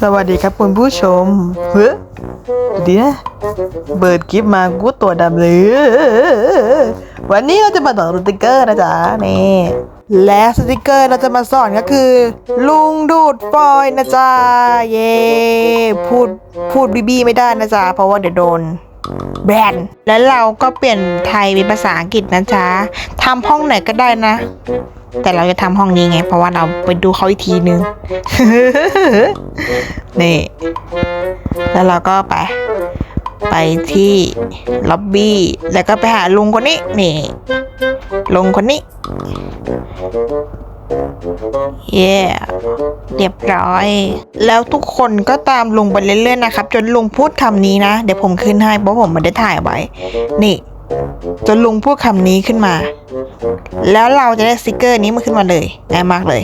สวัสดีครับคุณผู้ชม เฮ้ยเดี๋ยวเบิร์ดคลิปมากูตัวดำเลย วันนี้เราจะมาต่อสติกเกอร์นะจ๊ะนี่และสติกเกอร์เราจะมาสอนก็คือ ลุงดูดฟอยนะจ๊ะ เย่พูดพูดบีบีไม่ได้นะจ๊ะ เพราะว่าเดี๋ยวโดนแบนแล้วเราก็เปลี่ยนไทยเป็นภาษาอังกฤษนะจ๊ะทำห้องไหนก็ได้นะ แต่เราจะทำห้องนี้ไง เพราะว่าเราไปดูเขาอีกทีนึง นี่ แล้วเราก็ไป ไปที่ล็อบบี้ แล้วก็ไปหาลุงคนนี้ นี่ ลุงคนนี้ เย้เรียบร้อย แล้วทุกคนก็ตามลุงไปเรื่อยๆนะครับ จนลุงพูดคำนี้นะ เดี๋ยวผมขึ้นให้เพราะผมไม่ได้ถ่ายไว้ นี่ จนลุงพูดคำนี้ขึ้นมา แล้วเราจะได้สติกเกอร์นี้มาขึ้นมาเลยง่ายมากเลย